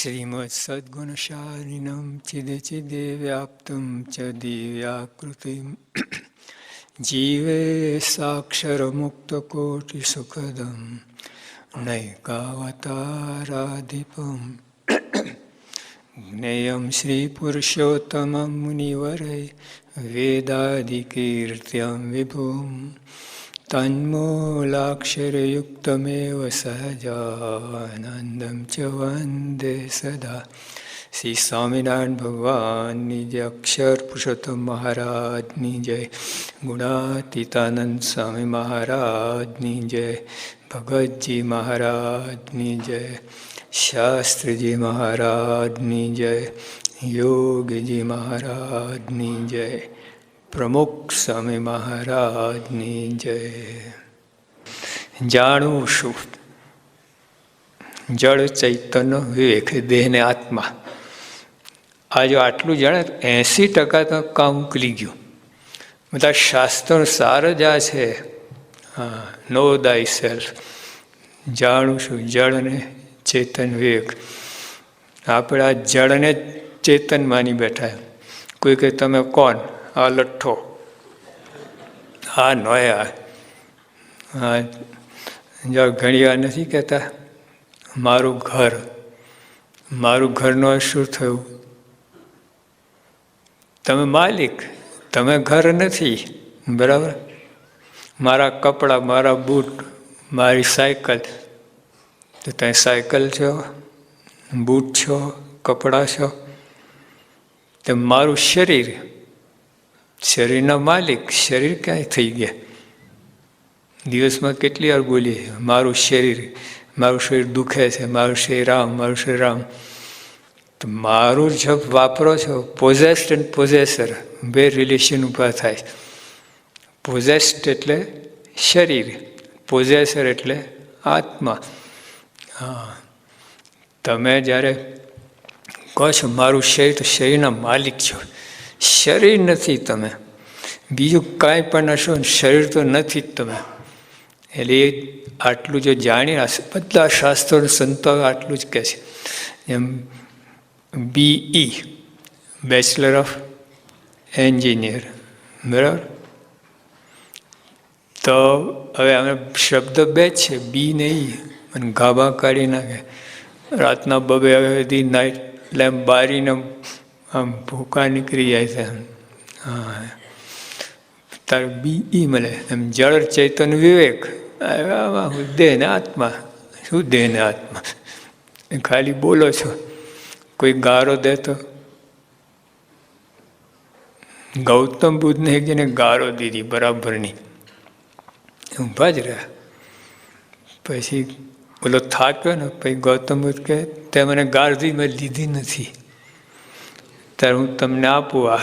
શ્રીમત્સદ્ગુણશાલિનમ ચિદે ચિદે વ્યાપ્તમ ચ દિવ્યાકૃતિમ જીવે સાક્ષરમુક્તકોટિસુખદમ નૈકાવતારાધિપમ જ્ઞેયમ શ્રીપુરુષોત્તમં મુનિવરે વેદાદિકીર્ત્યમ વિભુમ તન્મૂલાક્ષરયુક્તમેવ સહજાનંદમ ચ વંદે સદા શ્રી સ્વામિનારાયણ ભગવાનની જય અક્ષર પુરુષોત્તમ મહારાજની જય ગુણાતીતાનંદ સ્વામી મહારાજની જય ભગતજી મહારાજની જય શાસ્ત્રીજી મહારાજની જય યોગજી મહારાજની જય પ્રમુખ સ્વામી મહારાજની જય. જાણું શું જળ ચૈતન્ય વિવેક, દેહને આત્મા. આ જો આટલું જાણે એંસી ટકા તો કામ ઉકલી ગયું. બધા શાસ્ત્રનો સાર જ આ છે. હા નો દાય સેલ્ફ જાણું છું જળને ચેતન વિવેક. આપણે આ જળને ચેતન માની બેઠા. કોઈ કે તમે કોણ? આ લઠ્ઠો. હા નોયા. હા જો ઘણી વાર નથી કહેતા, મારું ઘર, મારું ઘરનો શું થયું? તમે માલિક, તમે ઘર નથી, બરાબર? મારા કપડાં, મારા બૂટ, મારી સાયકલ. તો તમે સાયકલ છો? બૂટ છો? કપડાં છો? તે મારું શરીર શરીરના માલિક શરીર ક્યાંય થઈ ગયા? દિવસમાં કેટલી વાર બોલીએ, મારું શરીર મારું શરીર દુખે છે, મારું શરીર રામ મારું શરીર રામ તો મારું જ વાપરો છો પોઝેસ્ડ એન્ડ પોઝેસર બે રિલેશન ઊભા થાય. પોઝેસ્ડ એટલે શરીર પોઝેસર એટલે આત્મા. હા. તમે જ્યારે કહો છો, મારું શરીર તો શરીરના માલિક છો. શરીર નથી તમે. બીજું કાંઈ પણ હશો શરીર તો નથી જ તમે. એટલે એ આટલું જો જાણી બધા શાસ્ત્રો સંતો આટલું જ કહે છે. એમ બીઈ બેચલર ઓફ એન્જિનિયર બરાબર? તો હવે અમે શબ્દ બે છે બી નહીં અને ગાભા કાઢી નાખે. રાતના બબે હવે નાઇટ લેમ્પ બારીને આમ ભૂકા નીકળી જાય છે. હા. તાર બી મળે. એમ જળ ચૈતન વિવેક. દેહ ને આત્મા. શું દેહ આત્મા? ખાલી બોલો છો. કોઈ ગારો દે તો? ગૌતમ બુદ્ધને એકજને ગારો દીધી, બરાબરની. ઊભા જ રહ્યા. પછી બોલો, થાક્યો ને? પછી ગૌતમ બુદ્ધ કહે, તે મને ગાર મેં લીધી નથી. ત્યારે હું તમને આપું આ.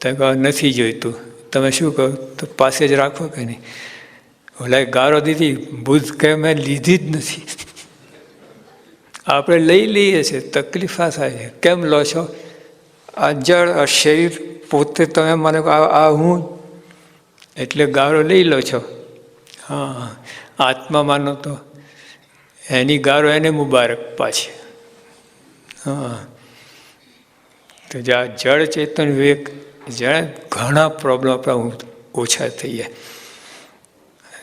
તો નથી જોઈતું. તમે શું કહો? તો પાસે જ રાખો કે નહીં? ઓલા ગારો દીધી બુદ્ધ કે મેં લીધી જ નથી. આપણે લઈ લઈએ છીએ, તકલીફ આ થાય છે. કેમ લો છો? આ જળ, આ શરીર, પોતે તમે મને આ હું? એટલે ગારો લઈ લો છો. હા. આત્મા માનો તો એની ગારો એને મુબારક પાછી. હા. તો જે આ જળ ચેતન વિવેક જાણે ઘણા પ્રોબ્લેમ આપણા ઓછા થઈ જાય.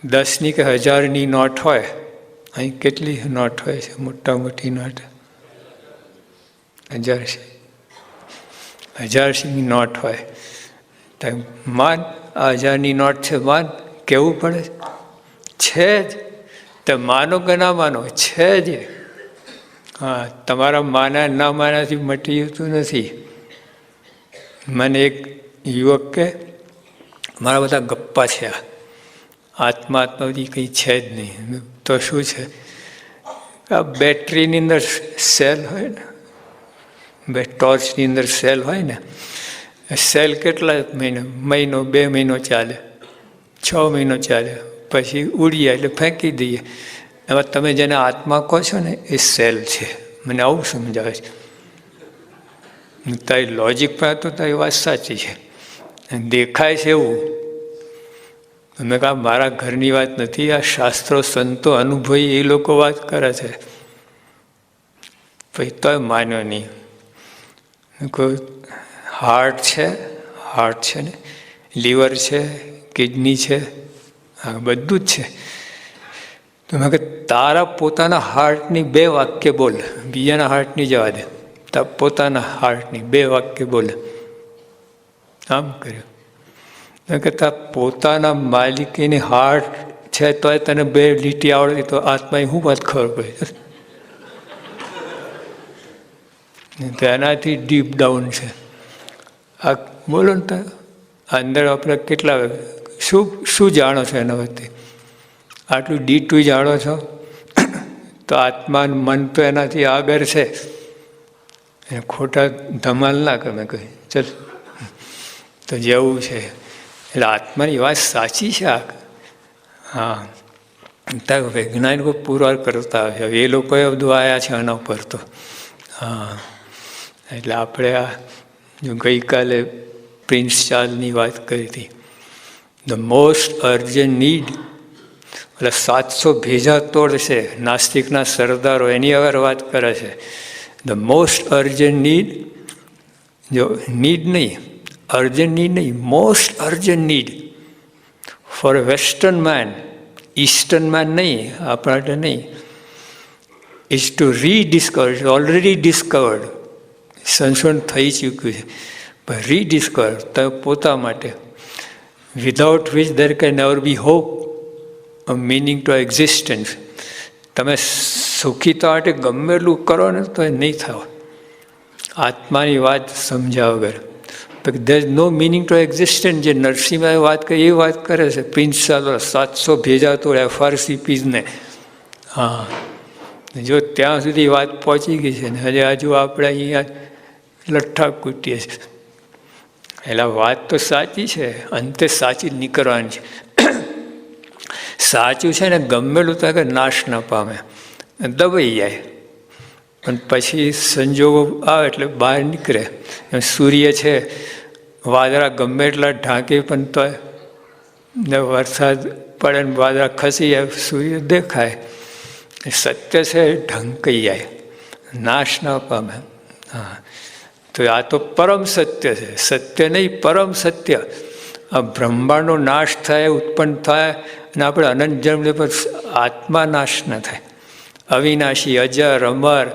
દસની કે હજારની નોટ હોય, અહીં કેટલી નોટ હોય છે? મોટા મોટી નોટ. હજાર છે. હજારસીની નોટ હોય. તો માન, આ હજારની નોટ છે માન, કેવું પડે? છે જ. તો માનો કે ના માનો, છે જ. હા, તમારા માના, ના માનાથી મટી જતું નથી. મને એક યુવક કે, મારા બધા ગપ્પા છે આત્મા આત્મા બધી કંઈ છે જ નહીં. તો શું છે? આ બેટરીની અંદર સેલ હોય ને, બે ટોર્ચની અંદર સેલ હોય ને, સેલ કેટલા મહિનો મહિનો, બે મહિનો ચાલે, છ મહિનો ચાલે, પછી ઉડીએ એટલે ફેંકી દઈએ. એમાં તમે જેને આત્મા કહો છો ને, એ સેલ છે. મને આવું સમજાવે છે. તારી લોજિક પર તો તારી વાત સાચી છે. દેખાય છે એવું. મેં કહા, મારા ઘરની વાત નથી, આ શાસ્ત્રો, સંતો, અનુભવી, એ લોકો વાત કરે છે. પછી તોય માન્યો નહીં. કોઈ હાર્ટ છે હાર્ટ છે ને? લીવર છે કિડની છે? આ બધું જ છે. તો મેં કહ્યું, તારા પોતાના હાર્ટની બે વાક્ય બોલ, બીજાના હાર્ટની જવા દે. તારા પોતાના હાર્ટની બે વાક્ય બોલે. આમ કર્યું. મેં કહેતા, પોતાના માલિકીની હાર્ટ છે તોય તને બે લીટી આવડતી તો આત્માએ શું વાત ખબર પડી? તો એનાથી ડીપ ડાઉન છે. આ બોલો ને તો અંદર આપણે કેટલા, શું શું જાણો છો એના વતી આટલું ડીટું જાણો છો? તો આત્મા મન તો એનાથી આગળ છે. એ ખોટા ધમાલ ના ગમે કહી ચલ. તો જેવું છે. એટલે આત્માની વાત સાચી છે આ. હા. ત્યાં વૈજ્ઞાનિકો પુરવાર કરતા હોય એ લોકોએ બધું આવ્યા છે આના ઉપર તો. હા. એટલે આપણે આ જો ગઈકાલે પ્રિન્સ ચાર્લની વાત કરી હતી. ધ મોસ્ટ અર્જન્ટ નીડ એટલે સાતસો ભેજા તોડ છે નાસ્તિકના સરદારો. એની અગર વાત કરે છે. ધ મોસ્ટ અર્જન્ટ નીડ જો નીડ નહીં અર્જન્ટ નીડ નહીં most urgent need for western man eastern man નહીં આપણા નહીં is to rediscover already discovered સંશોધન થઈ ચૂક્યું છે પણ રીડિસ્કવર તો પોતા માટે without which there can never be hope meaning to existence તમે સુખી તો માટે ગમે એટલું કરો ને તો એ નહીં થાવ. આત્માની વાત સમજ્યા વગર there no meaning to existent જે નરસિંહભાઈ વાત કરી, એ વાત કરે છે. પ્રિન્સ ચાલો સાતસો ભેજા તો એફઆરસીપીઝને હા. જો ત્યાં સુધી વાત પહોંચી ગઈ છે ને, હજે હજુ આપણે અહીંયા લઠ્ઠા કૂટીએ છીએ. એટલે વાત તો સાચી છે. અંતે સાચી નીકળવાની છે. સાચું છે ને ગમેલું તો કે નાશ ન પામે. દબાઈ જાય. પણ પછી સંજોગો આવે એટલે બહાર નીકળે. સૂર્ય છે, વાદળા ગમે એટલા ઢાંકે પણ તો ને વરસાદ પડે ને વાદળા ખસી જાય, સૂર્ય દેખાય. સત્ય છે ઢંકાઈ જાય. નાશ ન પામે. હા. તો આ તો પરમ સત્ય છે. સત્ય નહીં, પરમ સત્ય. આ બ્રહ્માંડનો નાશ થાય, ઉત્પન્ન થાય, અને આપણે અનંત જન્મ પર આત્મા નાશ ન થાય. અવિનાશી, અજર, અમર,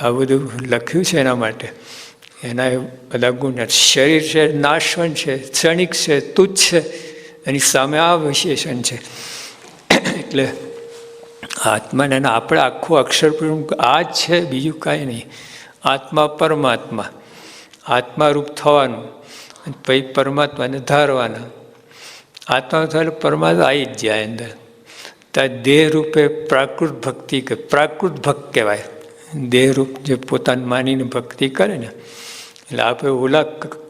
આ બધું લખ્યું છે એના માટે. એના બધા ગુણ શરીર છે નાશવન છે, ક્ષણિક છે, તુચ્છ છે, એની સામે આ વિશેષણ છે. એટલે આત્માને આપણે આખું અક્ષરપૂર્ણ આ જ છે, બીજું કાંઈ નહીં. આત્મા પરમાત્મા. આત્મારૂપ થવાનું પછી પરમાત્માને ધારવાના. આત્મા થયેલો પરમાત્મા આવી જ જાય અંદર. ત્યાં દેહ રૂપે પ્રાકૃત ભક્તિ કે પ્રાકૃત ભક્ત કહેવાય દેહરૂપ જે પોતાને માનીને ભક્તિ કરે ને એટલે આપણે ઓલા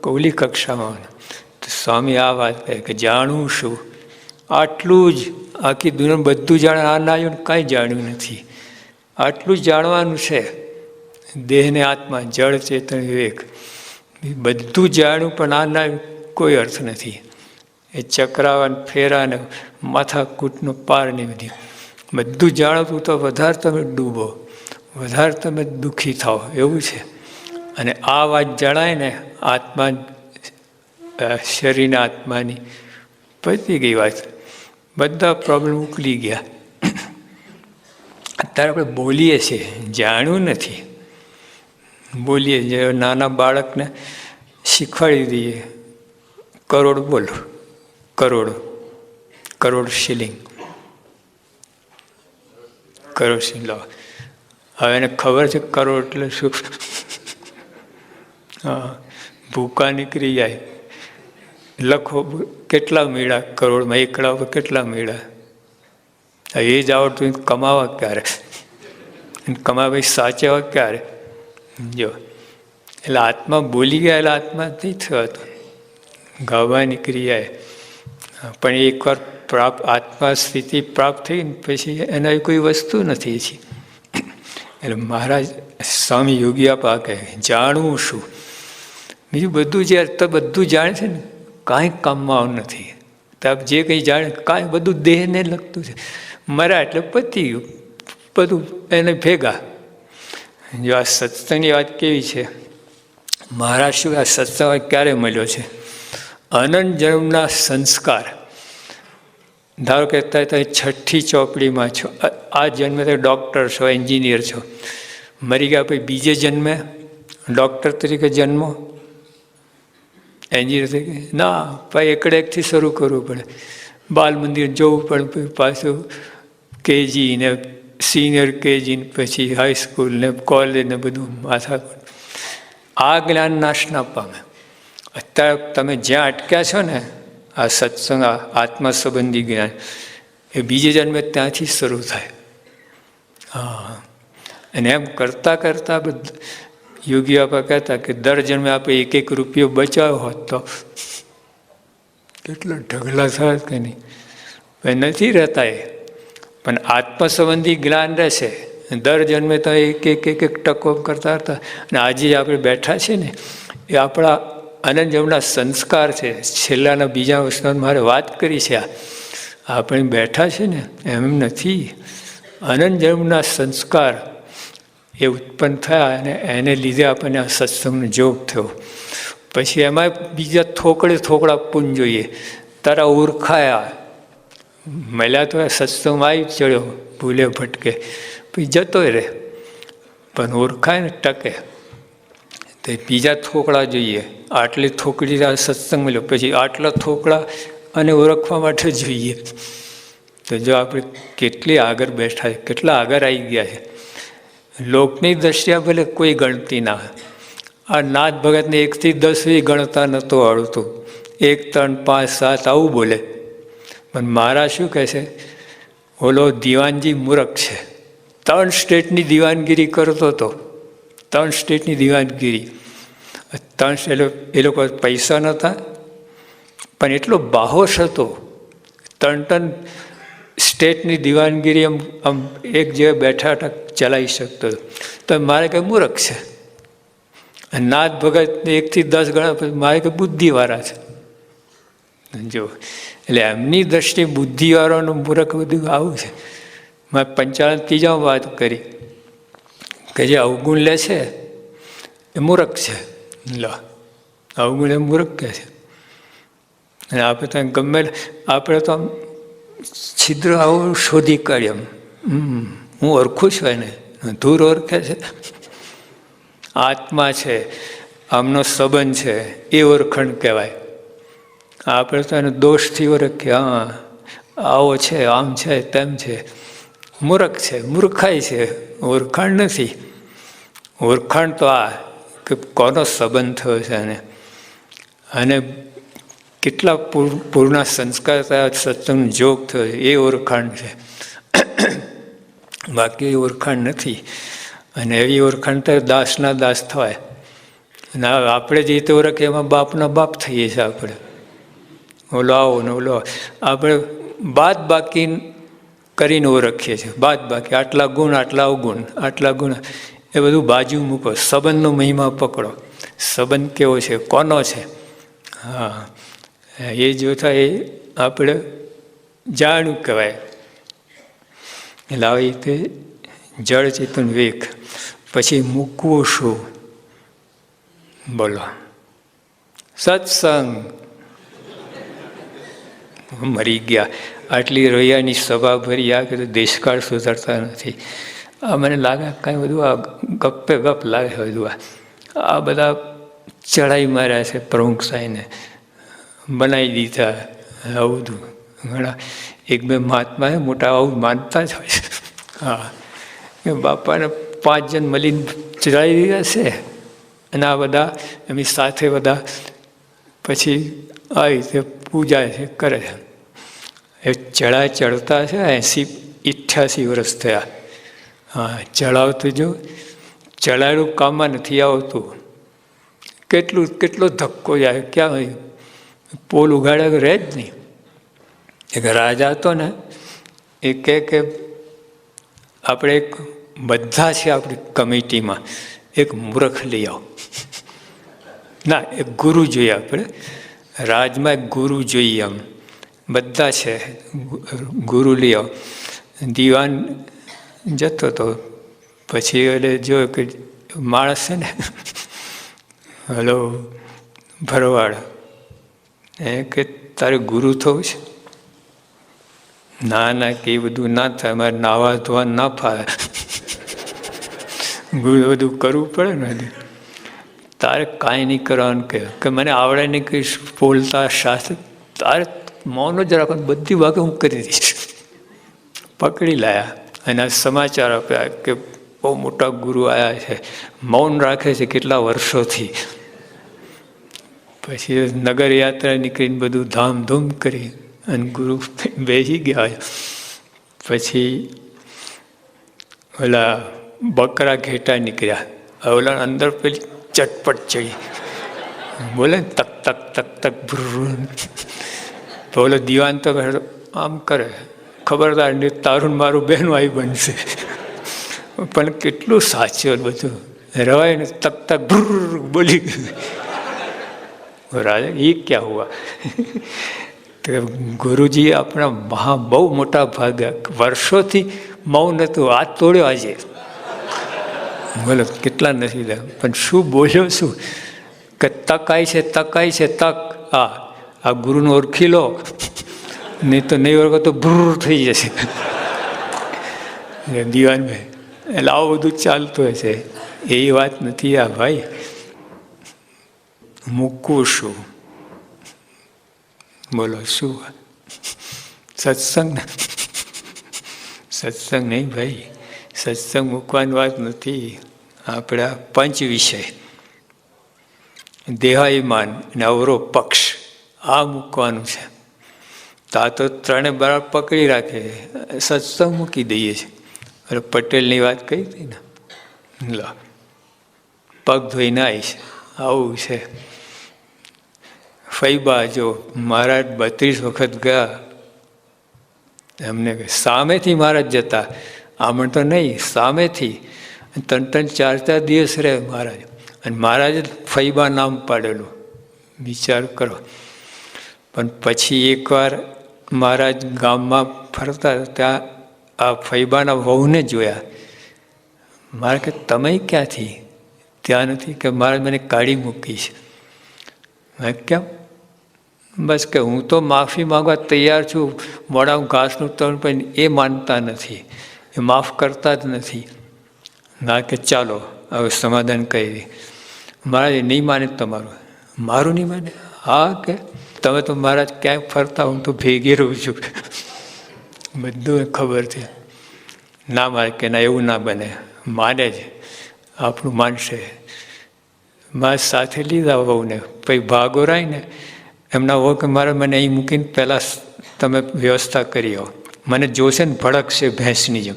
ઓલી કક્ષામાં તો સ્વામી આ વાત કહે કે જાણવું શું આટલું જ આખી દુનિયા બધું જાણે, આ ના કાંઈ જાણ્યું નથી. આટલું જ જાણવાનું છે. દેહને આત્મા, જળ, ચેતન, વિવેક બધું જાણ્યું પણ આ ના કોઈ અર્થ નથી. એ ચક્રાવાને ફેરાને માથાકૂટનો પાર નહીં બધી બધું જાણતું તો વધારે તમે ડૂબો, વધારે તમે દુઃખી થાઓ, એવું છે. અને આ વાત જણાય ને આત્મા શરીરના આત્માની પતી ગઈ વાત. બધા પ્રોબ્લેમ ઉકલી ગયા. અત્યારે આપણે બોલીએ છીએ, જાણ્યું નથી. બોલીએ જે નાના બાળકને શીખવાડી દઈએ. કરોડ બોલો. કરોડ કરોડ શિલિંગ કરોડ શિલિંગ લો. હવે એને ખબર છે કરોડ એટલે શું? ભૂકા નીકળી જાય. લખો કેટલા મેળા કરોડમાં, એકડા ઉપર કેટલા મેળા? એ જ આવડતું કમાવા ક્યારે? કમાવા સાચવા ક્યારે? જો. એટલે આત્મા બોલી ગયા એટલે આત્મા નહીં થયો ગાવા નીકળી ક્રિયાએ પણ એકવાર પ્રાપ્ત આત્મા સ્થિતિ પ્રાપ્ત થઈ ને પછી એના કોઈ વસ્તુ નથી છે. એટલે મહારાજ સ્વામી યોગી આપા જાણવું શું બીજું બધું જે તો બધું જાણે છે ને, કાંઈ કામમાં નથી. તો જે કંઈ જાણે કાંઈ બધું દેહને લગતું છે. મરા એટલે પતી ગયું બધું એને ભેગા. જો આ સત્સંગની વાત કેવી છે? મહારાજ શું આ સત્સંગ ક્યારે મળ્યો છે? અનંત જન્મના સંસ્કાર. ધારો કે તમે છઠ્ઠી ચોપડીમાં છો આ જન્મે તમે ડૉક્ટર છો એન્જિનિયર છો. મરી ગયા પછી બીજે જન્મે ડૉક્ટર તરીકે જન્મો? એન્જિનિયર તરીકે? ના, ભાઈ એકડે એકથી શરૂ કરવું પડે. બાલ મંદિર જવું પડે, પાછું કેજી ને સિનિયર કેજી ને પછી હાઈસ્કૂલ ને કોલેજ ને બધું માથા આ જ્ઞાન નાશ ના પામે. અત્યારે તમે જ્યાં અટક્યા છો ને, આ સત્સંગ આત્મા સંબંધી જ્ઞાન, એ બીજે જન્મે ત્યાંથી શરૂ થાય. હા. અને એમ કરતાં કરતાં બધા, યોગી આપા કહેતા કે દર જન્મે આપણે એક એક રૂપિયો બચાવ્યો હોત તો કેટલા ઢગલા થાય કે નહીં? નથી રહેતા એ. પણ આત્મ સંબંધી જ્ઞાન રહેશે. દર જન્મે તો એક એક એક એક ટકો કરતા હતા અને આજે આપણે બેઠા છે ને, એ આપણા આનંદ જમના સંસ્કાર છે. છેલ્લાના બીજા વર્ષમાં મારે વાત કરી છે. આ આપણે બેઠા છે ને, એમ નથી. આનંદ જન્મના સંસ્કાર એ ઉત્પન્ન થયા અને એને લીધે આપણને આ સત્સંગનો જોગ થયો. પછી એમાં બીજા થોકડે થોકડા પૂન જોઈએ. તારા ઓળખાયા મળ્યા તો સત્સંગમાં આવી ચડ્યો ભૂલે ભટકે. પછી જતો રહે પણ ઓળખાય ને ટકે. તો બીજા થોકડા જોઈએ. આટલી થોકડી સત્સંગ મળ્યો. પછી આટલા થોકડા અને ઓળખવા માટે જોઈએ. તો જો આપણે કેટલી આગળ બેઠા છે, કેટલા આગળ આવી ગયા છે. લોકની દ્રષ્ટિએ ભલે કોઈ ગણતી ના આ નાથ ભગતને એકથી દસ સુધી ગણતા નહોતો આવડતું. એક, ત્રણ, પાંચ, સાત આવું બોલે. પણ મારા શું કહે છે? ઓલો દિવાનજી મૂરખ છે. ત્રણ સ્ટેટની દિવાનગીરી કરતો હતો. ત્રણ સ્ટેટની દિવાનગીરી ત્રણ એ લોકો પૈસા નહોતા, પણ એટલો બાહોશ હતો. ત્રણ ત્રણ સ્ટેટની દિવાનગીરી આમ આમ એક જગ્યાએ બેઠા હતા, ચલાવી શકતો હતો. તો મારે કંઈ મૂરખ છે? નાથ ભગત એકથી દસ ગણા મારે કંઈ બુદ્ધિવાળા છે? જો, એટલે એમની દ્રષ્ટિએ બુદ્ધિવાળાનું મૂરખ બધું આવું છે. મેં પંચાળન ત્રીજા વાત કરી. કે જે અવગુણ લે છે એ મૂરખ છે. લો, અવગુણ એ મૂરખ કહે છે. અને આપણે તો ગમે આપણે તો આમ છિદ્ર આવું શોધી કાઢ્યું હમ, હું ઓળખું છું એને. ધૂર ઓળખે છે. આત્મા છે, આમનો સંબંધ છે, એ ઓળખણ કહેવાય. આપણે તો એને દોષથી ઓળખીએ. હા, આવો છે, આમ છે, તેમ છે. મૂરખ છે, મૂર્ખાઈ છે. ઓળખાણ નથી. ઓળખાણ તો આ કે કોનો સંબંધ થયો છે અને અને કેટલા પૂર્ણ સંસ્કાર થયા સત્સંગ જોગ થયો એ ઓળખાણ છે. બાકી ઓળખાણ નથી. અને એવી ઓળખાણ તો દાસના દાસ થવાય અને આપણે જે રીતે ઓળખીએ એમાં બાપના બાપ થઈએ છીએ આપણે. ઓલો આવો ને ઓલો આપણે બાદ બાકી કરીને ઓળખીએ છીએ. બાદ બાકી આટલા ગુણ, આટલા અવગુણ, આટલા ગુણ. એ બધું બાજુ મૂકો. સંબંધનો મહિમા પકડો. સંબંધ કેવો છે? કોનો છે? હા. એ જોતા એ આપણે જાણું કહેવાય. એટલે આવી રીતે જળ ચેતન વેગ પછી મૂકવું શું? બોલો. સત્સંગ. મરી ગયા. આટલી રોયાની સભા ભરી આ કે દેશકાળ સુધરતા નથી. આ મને લાગે કાંઈ બધું આ ગપ્પે ગપ લાગે બધું આ. આ બધા ચડાઈ માર્યા છે પ્રમુખ સાહેબને. બનાવી દીધા આવું બધું ઘણા. એક બે મહાત્મા મોટા આવું માનતા જ હોય હા. કે બાપાને પાંચ જણ મળીને ચડાવી દીધા છે. અને આ બધા એમની સાથે બધા પછી આવી રીતે પૂજા છે, કરે છે. એ ચડા ચડતા છે, એંસી અઠ્યાસી વર્ષ થયા. હા ચડાવતું જો ચડાયેલું કામમાં નથી આવતું. કેટલું, કેટલો ધક્કો જાય, ક્યાં પોલ ઉગાડે રહે જ નહીં. એક રાજા હતો ને, એ કહે કે, આપણે એક, બધા છે આપણી કમિટીમાં એક મૂર્ખ લઈ આવો. ના, એક ગુરુ જોઈએ આપણે. રાજમાં ગુરુ જોઈએ આમ બધા છે, ગુરુ આવો દીવાન જતો હતો પછી એટલે જો કે માણસ છે ને, હલો, ભરવાડ. એ કે તારે ગુરુ થવું છે? ના ના, કે એ બધું ના થાય મારે નાવા ધોવા ના ફાવે. બધું કરવું પડે ને તારે કાંઈ નહીં કરવાનું કહ્યું કે મને આવડે નહીં કંઈ બોલતા, શાસ્ત્ર. તારે મૌન જ રાખવાનું. બધી વાગે હું કરી દઈશ. પકડી લાયા. અને સમાચાર આપ્યા કે બહુ મોટા ગુરુ આવ્યા છે. મૌન રાખે છે કેટલા વર્ષોથી. પછી નગર યાત્રા નીકળીને બધું ધામધૂમ કરી અને ગુરુ બેસી ગયા. પછી ઓલા બકરા ઘેટા નીકળ્યા. ઓલા અંદર પેલી ચટપટ ચડી. બોલે તક તક તક તક ભ્રુર તો ઓલો દિવાન તો આમ કરે. ખબરદાર ને તારું મારું બહેનું આવી બનશે. પણ કેટલું સાચું બધું. રવાય ને તક તક ભ્રુર બોલી રાજા એ ક્યાં હુઆ? તો ગુરુજી આપણા મહા બહુ મોટા ભાગ વર્ષોથી મૌન હતું. આ તોડ્યો આજે. બોલો, કેટલા નથી લે? પણ શું બોલ્યો શું કે તકાય છે તકાય છે, તક. આ આ ગુરુને ઓળખી લો. નહીં તો નહીં ઓળખો તો ભૂર થઈ જશે. દિવાનભાઈ એટલે આવું બધું ચાલતું હશે. એ વાત નથી આ ભાઈ. મૂકું શું બોલો, શું સત્સંગ? સત્સંગ નહીં ભાઈ. સત્સંગ મૂકવાની વાત નથી. આપણા પંચ વિષય. દેહાયમાન અને અવરો પક્ષ. આ મૂકવાનું છે. તા તો ત્રણે બરાબર પકડી રાખે. સત્સંગ મૂકી દઈએ છીએ અરે પટેલની વાત કહી હતી ને? લો. પગ ધોઈને આવીશ. આવું છે. ફૈબા જો મહારાજ બત્રીસ વખત ગયા, એમને સામેથી મહારાજ જતા આમણ તો નહીં, સામેથી ત્રણ ત્રણ ચાર ચાર દિવસ રહે મહારાજ. અને મહારાજે ફૈબા નામ પાડેલું. વિચાર કરો. પણ પછી એકવાર મહારાજ ગામમાં ફરતા ત્યાં આ ફૈબાના વહુને જોયા. મારે કે, તમે ક્યાંથી? ત્યાં નથી? કે મારે મને કાઢી મૂકી છે. મેં કેમ? બસ કે હું તો માફી માંગવા તૈયાર છું. મોડામાં ઘાસનું તણ પણ એ માનતા નથી. એ માફ કરતા જ નથી. ના કે ચાલો, હવે સમાધાન કરી મહારાજ નહીં માને તમારું. મારું નહીં માને હા કે? તમે તો મહારાજ ક્યાંક ફરતા હું તો ભેગી રહું છું. બધું ખબર છે. ના મારે કે ના, એવું ના બને. માને જ. આપણું માનશે. મારે સાથે લીધા વહુને. પછી ભાગો રાય ને. એમના વહુ કે મારે મને અહીં મૂકીને પહેલાં તમે વ્યવસ્થા કરી આવો. મને જોશે ને ભડકશે ભેંસની જેમ.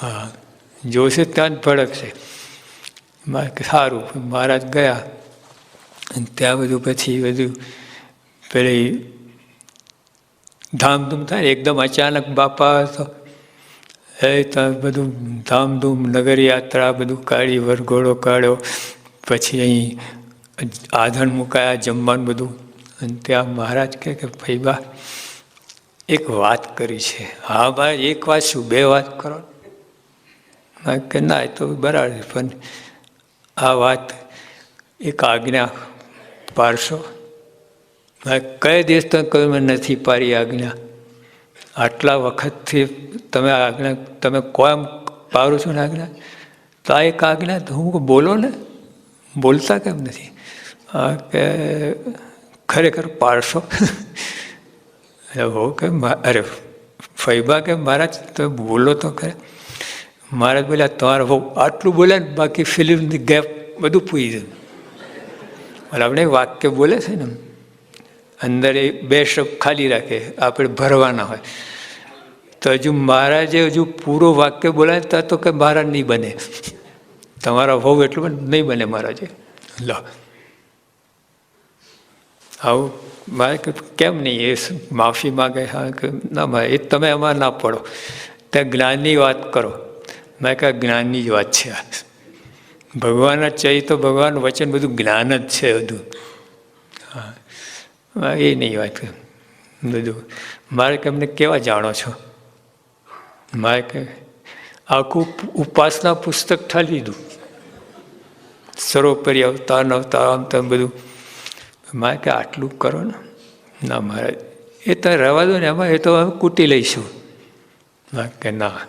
હા, જોશે ત્યાં જ ભડકશે. સારું મહારાજ ગયા. અને ત્યાં બધું પછી બધું પેલી ધામધૂમ થાય એકદમ અચાનક બાપા તો, એ ત્યાં બધું ધામધૂમ નગર યાત્રા બધું કાઢી, વરઘોડો કાઢ્યો. પછી અહીં આધણ મુકાયા, જમવાનું બધું. અને ત્યાં મહારાજ કહે કે ભાઈબા એક વાત કરી છે. હા ભાઈ, એક વાત શું? બે વાત કરો કે ના, એ તો બરાબર પણ આ વાત એક આજ્ઞા પાડશો? કઈ દિવસ તમે કહ્યું મેં નથી પાડી આજ્ઞા. આટલા વખતથી તમે આજ્ઞા, તમે કોમ પાડો છો ને આજ્ઞા? તો આ એક આજ્ઞા તો હું બોલો ને. બોલતા કેમ નથી? કે ખરેખર પાડશો? હો કે અરે ફૈબા કે મહારાજ, તો બોલો તો કરે મહારાજ બોલ્યા તમારે બહુ આટલું બોલે ને બાકી ફિલ્મની ગેપ બધું પૂરી જાય. એટલે આપણે વાક્ય બોલે છે ને અંદર એ બે શબ્દ ખાલી રાખે, આપણે ભરવાના હોય. તો હજુ મહારાજે હજુ પૂરો વાક્ય બોલાય તો કે મહારાજ નહીં બને. તમારા વહુ એટલું નહીં બને મહારાજે. લો. આવું મારે કેમ નહીં, એ માફી માગે, હા કે ના ભાઈ એ તમે એમાં ના પડો. ત્યાં જ્ઞાનની વાત કરો. મેં કહ્યું, જ્ઞાનની જ વાત છે. આ ભગવાન જ છે તો ભગવાન વચન બધું જ્ઞાન જ છે બધું. હા. એ નહીં વાત બધું. મારે કે અમને કેવા જાણો છો? મારે કે આખું ઉપાસના પુસ્તક ઠાલી દીધું. સર્વોપરી અવતાર અવતાર આમ તેમ બધું. મારે કે આટલું કરો ને. ના મહારાજ એ તો રહેવા દો ને એમાં એ તો કૂટી લઈશું. કે ના,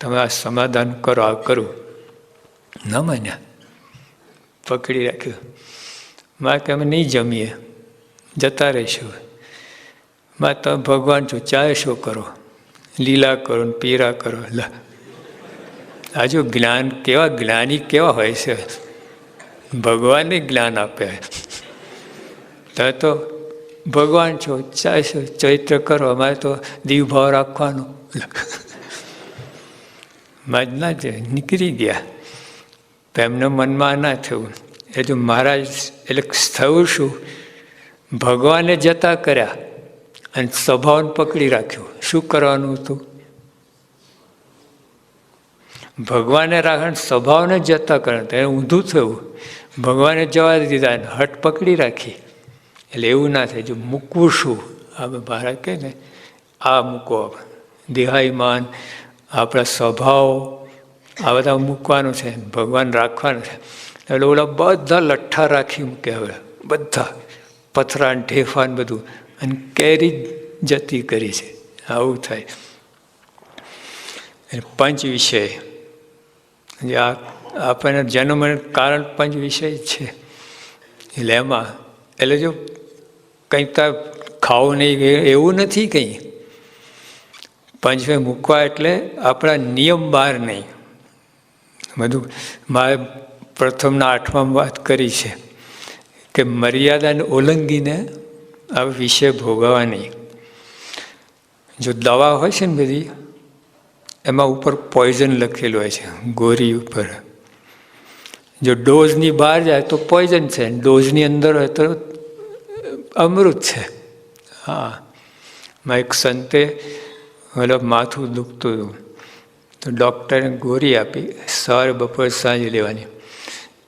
તમે આ સમાધાન કરો, આ કરું. ન માન્યા. પકડી રાખ્યું. મારે કે અમે નહીં જમીએ, જતા રહીશું. માં તમે ભગવાન છો ચાય શું કરો. લીલા કરો ને પીરા કરો. લા. આજુ જ્ઞાન કેવા, જ્ઞાની કેવા હોય છે. ભગવાનને જ્ઞાન આપે. તમે તો ભગવાન છો ચૈત્ર કરો, અમારે તો દીવભાવ રાખવાનો. મજના જ નીકળી ગયા. તો એમને મનમાં ના થયું. એ તો મહારાજ, એટલે થયું શું? ભગવાને જતા કર્યા અને સ્વભાવને પકડી રાખ્યો. શું કરવાનું હતું? ભગવાને રાખણ સ્વભાવને જતા કરે તો એ ઊંધું થયું. ભગવાને જવા દીધા અને હટ પકડી રાખી. એટલે એવું ના થાય, જો મૂકવું શું? આપણે ભારત કહે ને, આ મૂકો દેહાયમાન, આપણા સ્વભાવ, આ બધા મૂકવાનું છે, ભગવાન રાખવાનું છે. એટલે ઓલા બધા લઠ્ઠા રાખી મૂકે હવે, બધા. પથરા ને બધું. અને કેરી જતી કરી છે. આવું થાય. પંચ વિષય. જે આ આપણને જન્મ કારણ પંચ વિષય છે. એટલે એમાં, એટલે જો કંઈક તો ખાવું નહીં એવું નથી કંઈ. પંચમે મૂકવા એટલે આપણા નિયમ બહાર નહીં. બધું મારે પ્રથમના આઠમાં વાત કરી છે કે મર્યાદાને ઓલંગીને આ વિષય ભોગવવા નહીં જો દવા હોય છે ને બધી, એમાં ઉપર પોઈઝન લખેલું હોય છે, ગોરી ઉપર. જો ડોઝની બહાર જાય તો પોઈઝન છે, ડોઝની અંદર હોય તો અમૃત છે. હા. માં એક સંતે મતલબ માથું દુખતું હતું. તો ડૉક્ટરે ગોરી આપી, સવારે બપોર સાંજે લેવાની.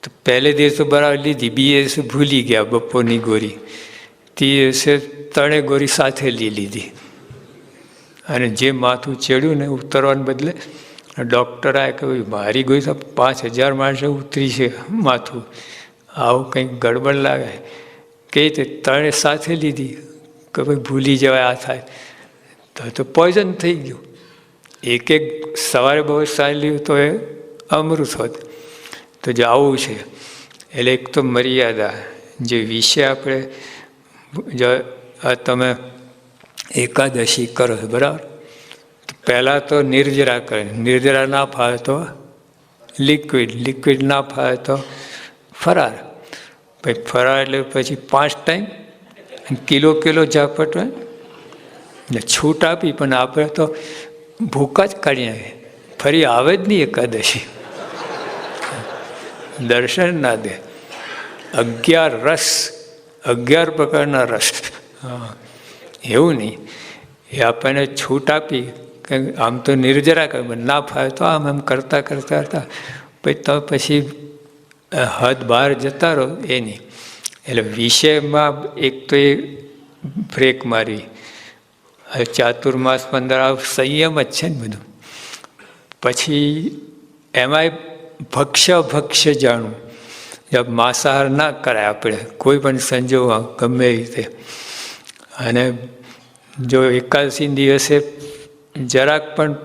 તો પહેલે દિવસે બરાબર લીધી, બીજે દિવસે ભૂલી ગયા બપોરની ગોરી તે દિવસે ત્રણે ગોરી સાથે લઈ લીધી. અને જે માથું ચડ્યું ને ઉતરવાને બદલે ડૉક્ટર આ કહ્યું, મારી ગોળી તો પાંચ હજાર માણસે ઉતરી છે માથું. આવું કંઈક ગડબડ લાગે. કે તે ત્રણે સાથે લીધી. કે ભાઈ ભૂલી જવાય આ થાય. તો તો પોઈઝન થઈ ગયું. એક એક સવારે બહુ સારી લીધું તો એ અમૃત હોત. તો જે આવું છે, એટલે એક તો મર્યાદા. જે વિશે આપણે જો તમે એકાદશી કરો છો, બરાબર? પહેલાં તો નિર્જરા કરે. નિર્જરા ના ફાવે તો લિક્વિડ લિક્વિડ ના ફાવે તો ફરાર. પછી ફરાળ એટલે પછી પાંચ ટાઈમ કિલો કિલો ઝાપટ હોય. ને છૂટ આપી, પણ આપણે તો ભૂકા જ કાઢી નાખે ફરી આવે જ નહીં એકાદશી. દર્શન ના દે. અગિયાર રસ, અગિયાર પ્રકારના રસ. એવું નહીં. એ આપણને છૂટ આપી, કે આમ તો નિર્જરા કરે ના ફાવે તો આમ એમ કરતાં કરતાં કરતાં પછી તો પછી હદ બહાર જતા રહો, એ નહીં. એટલે વિષયમાં એક તો એ બ્રેક મારી. હવે ચાતુર્માસ પંદર આ સંયમ જ છે ને બધું. પછી એમાંય ભક્ષ ભક્ષ જાણવું. જબ માંસાહાર ના કરાય આપણે, કોઈ પણ સંજોગમાં ગમે રીતે. અને જો એકાદશી દિવસે જરાક પણ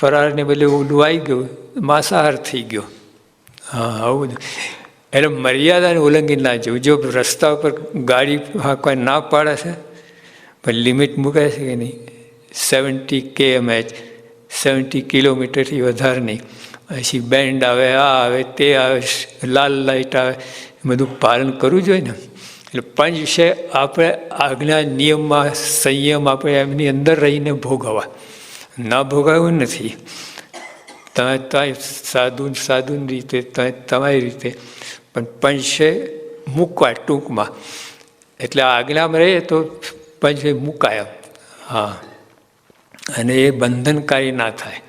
ફરારને બદલે ઓલું આવી ગયું, માંસાહાર થઈ ગયો. હા, આવું એટલે મર્યાદાને ઉલ્લંઘન ના જવું જો રસ્તા ઉપર ગાડી હાંકવા ના પાડે છે, પણ લિમિટ મૂકે છે કે નહીં? સેવન્ટી કે એમ એચ સેવન્ટી કિલોમીટરથી વધારે નહીં. પછી બેન્ડ આવે, આ આવે, તે આવે, લાલ લાઇટ આવે. બધું પાલન કરવું જોઈએ ને. એટલે પંચ વિશે આપણે આજ્ઞા નિયમમાં સંયમ આપણે એમની અંદર રહીને ભોગવવા. ના ભોગાવ્યું નથી. તમે ત્યાં સાધુ સાધુની રીતે તમે તમારી રીતે. પણ પંચે મૂકવા ટૂંકમાં. એટલે આજ્ઞામાં રહીએ તો પંચે મૂકાય. હા. અને એ બંધનકારી ના થાય.